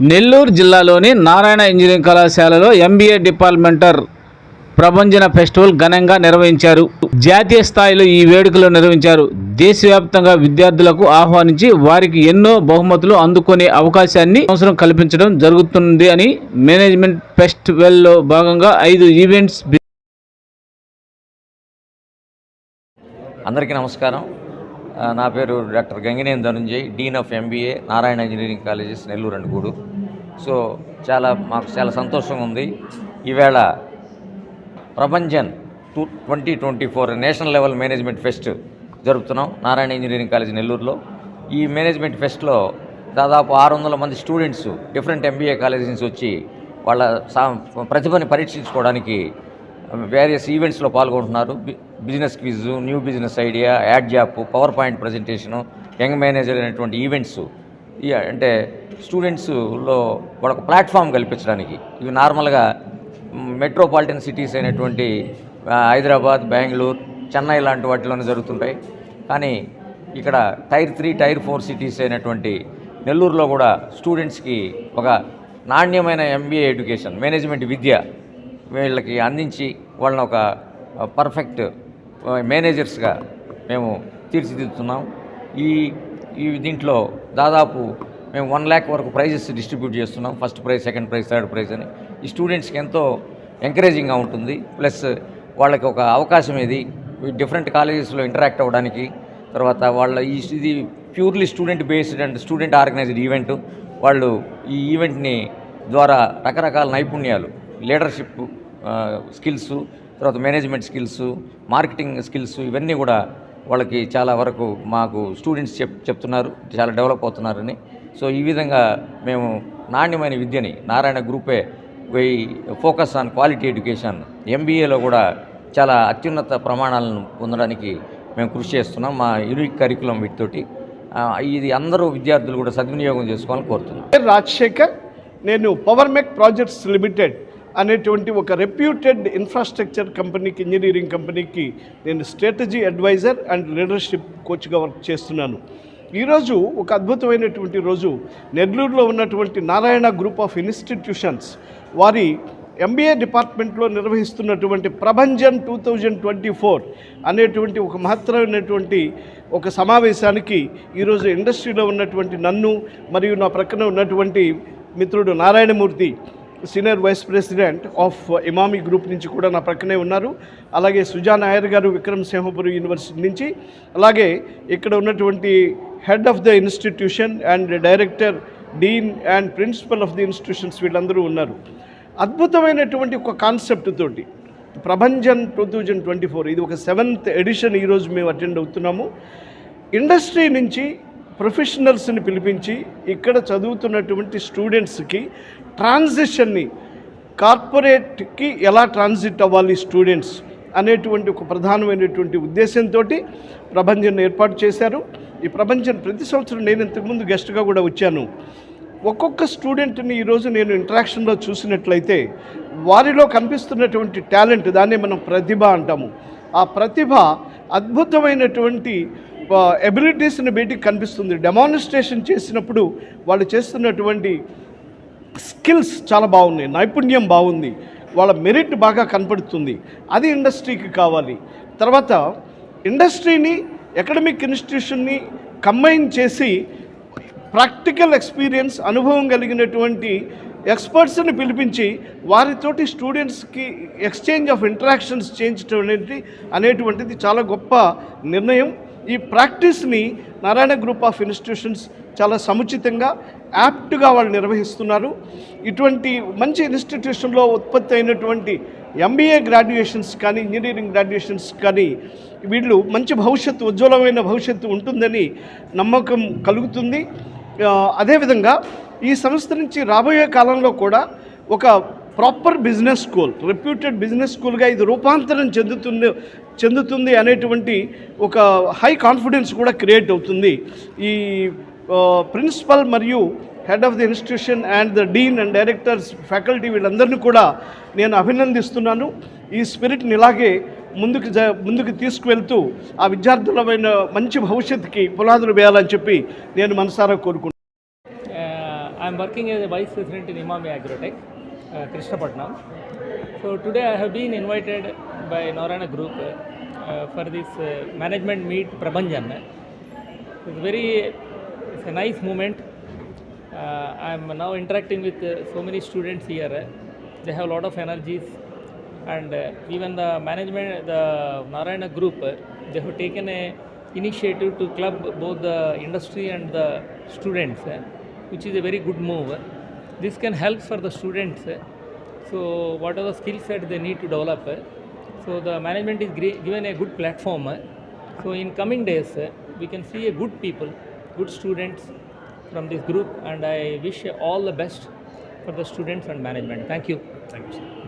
నెల్లూరు జిల్లాలోని నారాయణ ఇంజనీరింగ్ కళాశాలలో ఎంబీఏ డిపార్ట్మెంటర్ ప్రభంజన ఫెస్టివల్ ఘనంగా నిర్వహించారు. జాతీయ స్థాయిలో ఈ వేడుకలు నిర్వహించారు. దేశవ్యాప్తంగా విద్యార్థులకు ఆహ్వానించి వారికి ఎన్నో బహుమతులు అందుకునే అవకాశాన్ని అవసరం కల్పించడం జరుగుతుంది అని మేనేజ్మెంట్ ఫెస్టివల్లో భాగంగా ఐదు ఈవెంట్స్ అందరికీ నమస్కారం. నా పేరు doctor Gangineni Dhanunjay dean of MBA Narayana engineering colleges Nellore and Gudur so చాలా మాకు చాలా సంతోషంగా ఉంది ఈవేళ Prapanch two twenty twenty four national level management fest జరుపుతున్నాం Narayana engineering college నెల్లూరులో. ఈ మేనేజ్మెంట్ ఫెస్ట్లో దాదాపు ఆరు వందల మంది స్టూడెంట్స్ డిఫరెంట్ ఎంబీఏ కాలేజెస్ నుంచి వచ్చి వాళ్ళ సా ప్రతిభని పరీక్షించుకోవడానికి వేరియస్ ఈవెంట్స్లో పాల్గొంటున్నారు. B- business quiz new business idea ad zap power point presentation young manager అనేటువంటి ఈవెంట్స్ అంటే స్టూడెంట్స్లో వాళ్ళకు ప్లాట్ఫామ్ కల్పించడానికి. ఇవి నార్మల్గా మెట్రోపాలిటన్ సిటీస్ అయినటువంటి హైదరాబాద్ బెంగళూరు చెన్నై లాంటి వాటిలోనే జరుగుతుంటాయి. కానీ ఇక్కడ tier three tier four cities అయినటువంటి నెల్లూరులో కూడా స్టూడెంట్స్కి ఒక నాణ్యమైన ఎంబీఏ ఎడ్యుకేషన్ మేనేజ్మెంట్ విద్య వీళ్ళకి అందించి వాళ్ళని ఒక పర్ఫెక్ట్ మేనేజర్స్గా మేము తీర్చిదిద్దుతున్నాం. ఈ ఈ దీంట్లో దాదాపు మేము వన్ ల్యాక్ వరకు ప్రైజెస్ డిస్ట్రిబ్యూట్ చేస్తున్నాం. First prize second prize third prize అని. ఈ స్టూడెంట్స్కి ఎంతో ఎంకరేజింగ్గా ఉంటుంది. ప్లస్ వాళ్ళకి ఒక అవకాశం ఇది డిఫరెంట్ కాలేజెస్లో ఇంటరాక్ట్ అవ్వడానికి. తర్వాత వాళ్ళ ఈ ఇది purely student based and student organised event వాళ్ళు ఈ ఈవెంట్ని ద్వారా రకరకాల నైపుణ్యాలు లీడర్షిప్ స్కిల్స్ తర్వాత మేనేజ్మెంట్ స్కిల్స్ మార్కెటింగ్ స్కిల్స్ ఇవన్నీ కూడా వాళ్ళకి చాలా వరకు మాకు స్టూడెంట్స్ చెప్ చెప్తున్నారు చాలా డెవలప్ అవుతున్నారని. సో ఈ విధంగా మేము నాణ్యమైన విద్యని Narayana గ్రూపే why focus on quality education ఎంబీఏలో కూడా చాలా అత్యున్నత ప్రమాణాలను పొందడానికి మేము కృషి చేస్తున్నాం మా యూనిక్ కరికులం వీటితోటి. ఇది అందరూ విద్యార్థులు కూడా సద్వినియోగం చేసుకోవాలని కోరుతున్నాం. రాజశేఖర్ నేను పవర్మెక్ ప్రాజెక్ట్స్ లిమిటెడ్ అనేటువంటి ఒక రెప్యూటెడ్ ఇన్ఫ్రాస్ట్రక్చర్ కంపెనీకి ఇంజనీరింగ్ కంపెనీకి నేను స్ట్రాటజీ అడ్వైజర్ అండ్ లీడర్షిప్ కోచ్గా వర్క్ చేస్తున్నాను. ఈరోజు ఒక అద్భుతమైనటువంటి రోజు. నెల్లూరులో ఉన్నటువంటి నారాయణ గ్రూప్ ఆఫ్ ఇన్స్టిట్యూషన్స్ వారి ఎంబీఏ డిపార్ట్మెంట్లో నిర్వహిస్తున్నటువంటి Prabhanjan two thousand twenty four అనేటువంటి ఒక మహత్తరమైనటువంటి ఒక సమావేశానికి ఈరోజు ఇండస్ట్రీలో ఉన్నటువంటి నన్ను మరియు నా ప్రక్కన ఉన్నటువంటి మిత్రుడు Narayanamurthy senior vice president of Emami group నుంచి కూడా నా ప్రక్కనే ఉన్నారు. అలాగే సుజా నాయర్ గారు విక్రమ్ సింహపురి యూనివర్సిటీ నుంచి. అలాగే ఇక్కడ ఉన్నటువంటి head of the institution and director dean and principal of the institutions వీళ్ళందరూ ఉన్నారు. అద్భుతమైనటువంటి ఒక కాన్సెప్ట్ తోటి Prabhanjan two thousand twenty four ఇది ఒక సెవెంత్ ఎడిషన్ ఈరోజు మేము అటెండ్ అవుతున్నాము. ఇండస్ట్రీ నుంచి ప్రొఫెషనల్స్ని పిలిపించి ఇక్కడ చదువుతున్నటువంటి స్టూడెంట్స్కి ట్రాన్సిషన్ని కార్పొరేట్కి ఎలా ట్రాన్సిట్ అవ్వాలి స్టూడెంట్స్ అనేటువంటి ఒక ప్రధానమైనటువంటి ఉద్దేశంతో ప్రభంజన్ ఏర్పాటు చేశారు. ఈ ప్రపంచం ప్రతి సంవత్సరం నేను ఇంతకుముందు గెస్ట్గా కూడా వచ్చాను. ఒక్కొక్క స్టూడెంట్ని ఈరోజు నేను ఇంటరాక్షన్లో చూసినట్లయితే వారిలో కనిపిస్తున్నటువంటి టాలెంట్ దాన్నే మనం ప్రతిభ అంటాము. ఆ ప్రతిభ అద్భుతమైనటువంటి ఎబిలిటీస్ని బయటికి కనిపిస్తుంది. డెమాన్స్ట్రేషన్ చేసినప్పుడు వాళ్ళు చేస్తున్నటువంటి స్కిల్స్ చాలా బాగున్నాయి నైపుణ్యం బాగుంది వాళ్ళ మెరిట్ బాగా కనపడుతుంది. అది ఇండస్ట్రీకి కావాలి. తర్వాత ఇండస్ట్రీని అకాడమిక్ ఇన్స్టిట్యూషన్ని కంబైన్ చేసి ప్రాక్టికల్ ఎక్స్పీరియన్స్ అనుభవం కలిగినటువంటి ఎక్స్పర్ట్స్ని పిలిపించి వారితోటి స్టూడెంట్స్కి ఎక్స్చేంజ్ ఆఫ్ ఇంటరాక్షన్స్ చేయించడం అనేది అనేటువంటిది చాలా గొప్ప నిర్ణయం. ఈ ప్రాక్టీస్ని నారాయణ గ్రూప్ ఆఫ్ ఇన్స్టిట్యూషన్స్ చాలా సముచితంగా యాప్ట్గా వాళ్ళు నిర్వహిస్తున్నారు. ఇటువంటి మంచి ఇన్స్టిట్యూషన్లో ఉత్పత్తి అయినటువంటి ఎంబీఏ గ్రాడ్యుయేషన్స్ కానీ ఇంజనీరింగ్ గ్రాడ్యుయేషన్స్ కానీ వీళ్ళు మంచి భవిష్యత్తు ఉజ్వలమైన భవిష్యత్తు ఉంటుందని నమ్మకం కలుగుతుంది. అదేవిధంగా ఈ సంస్థ నుంచి రాబోయే కాలంలో కూడా ఒక proper business school reputed business స్కూల్గా ఇది రూపాంతరం చెందుతుంది చెందుతుంది అనేటువంటి ఒక హై కాన్ఫిడెన్స్ కూడా క్రియేట్ అవుతుంది. ఈ ప్రిన్సిపల్ మరియు head of the institution and the dean and directors faculty వీళ్ళందరినీ కూడా నేను అభినందిస్తున్నాను. ఈ స్పిరిట్ని ఇలాగే ముందుకు జ ముందుకు తీసుకువెళ్తూ ఆ విద్యార్థులమైన మంచి భవిష్యత్తుకి పునాదులు వేయాలని చెప్పి నేను మనసారా కోరుకుంటున్నాను. I'm working I'm vice president in Emami agrotech Krishnapatnam so today I Krishnapatnam. Been invited By Narayana Group uh, for this uh, management meet Prabhanjan. It's very, it's a nice moment. Uh, I'm now interacting with uh, so many students here. They have a lot of energies, and uh, even the management, the Narayana Group, uh, they have taken a initiative to club both the industry and the students, uh, which is a very good move. This can help for the students. uh, So whatever skill set they need to develop, uh, so the management is given a good platform. uh, So in coming days, uh, we can see a good people, good students from this group, and I wish all the best for the students and management. Thank you. Thank you, sir.